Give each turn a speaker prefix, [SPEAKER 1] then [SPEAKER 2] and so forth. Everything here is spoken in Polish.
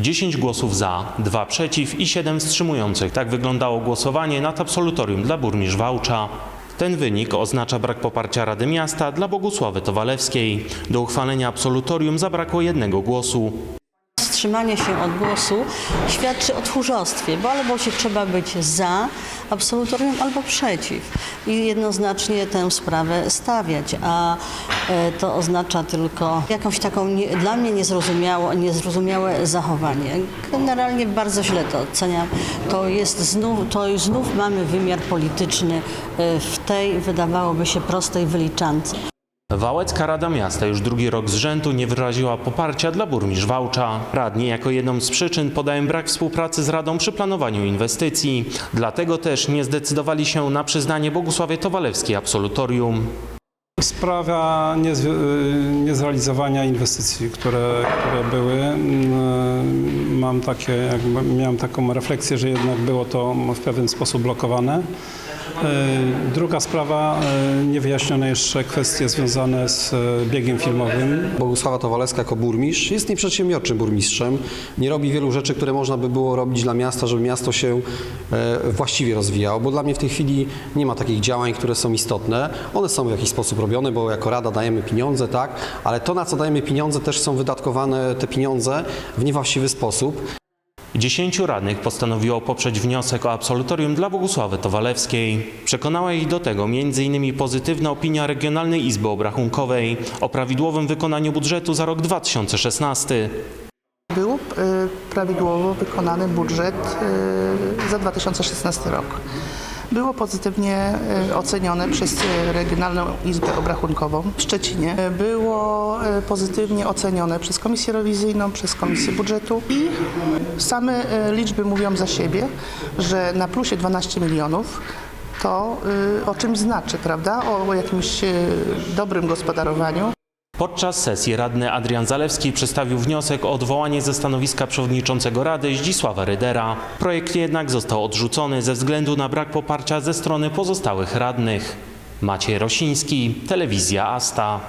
[SPEAKER 1] 10 głosów za, 2 przeciw i 7 wstrzymujących. Tak wyglądało głosowanie nad absolutorium dla burmistrz Wałcza. Ten wynik oznacza brak poparcia Rady Miasta dla Bogusławy Towalewskiej. Do uchwalenia absolutorium zabrakło jednego głosu.
[SPEAKER 2] Wstrzymanie się od głosu świadczy o tchórzostwie, bo albo się trzeba być za absolutorium, albo przeciw. I jednoznacznie tę sprawę stawiać, a e, to oznacza tylko jakąś taką nie, dla mnie niezrozumiałe, niezrozumiałe zachowanie. Generalnie bardzo źle to oceniam. To jest znów, to znów mamy wymiar polityczny e, w tej, wydawałoby się, prostej wyliczance.
[SPEAKER 1] Wałecka Rada Miasta już drugi rok z rzędu nie wyraziła poparcia dla burmistrz Wałcza. Radni jako jedną z przyczyn podają brak współpracy z Radą przy planowaniu inwestycji. Dlatego też nie zdecydowali się na przyznanie Bogusławie Towalewskiej absolutorium.
[SPEAKER 3] Sprawa y, niezrealizowania inwestycji, które, które były. Mm, Mam takie, miałem taką refleksję, że jednak było to w pewien sposób blokowane. Y, Druga sprawa, y, niewyjaśnione jeszcze kwestie związane z y, biegiem filmowym.
[SPEAKER 4] Bogusława Towalewska jako burmistrz jest nieprzedsiębiorczym burmistrzem. Nie robi wielu rzeczy, które można by było robić dla miasta, żeby miasto się e, właściwie rozwijało, bo dla mnie w tej chwili nie ma takich działań, które są istotne. One są w jakiś sposób robione, bo jako rada dajemy pieniądze, tak, ale to na co dajemy pieniądze też są wydatkowane te pieniądze w niewłaściwy sposób.
[SPEAKER 1] Dziesięciu radnych postanowiło poprzeć wniosek o absolutorium dla Bogusławy Towalewskiej. Przekonała ich do tego m.in. pozytywna opinia Regionalnej Izby Obrachunkowej o prawidłowym wykonaniu budżetu za rok 2016.
[SPEAKER 5] Był e, prawidłowo wykonany budżet e, za 2016 rok. Było pozytywnie e, ocenione przez e, Regionalną Izbę Obrachunkową w Szczecinie. E, Było pozytywnie ocenione przez Komisję Rewizyjną, przez Komisję Budżetu i same liczby mówią za siebie, że na plusie 12 milionów to o czymś znaczy, prawda? O, jakimś dobrym gospodarowaniu.
[SPEAKER 1] Podczas sesji radny Adrian Zalewski przedstawił wniosek o odwołanie ze stanowiska przewodniczącego Rady Zdzisława Rydera. Projekt jednak został odrzucony ze względu na brak poparcia ze strony pozostałych radnych. Maciej Rosiński, Telewizja Asta.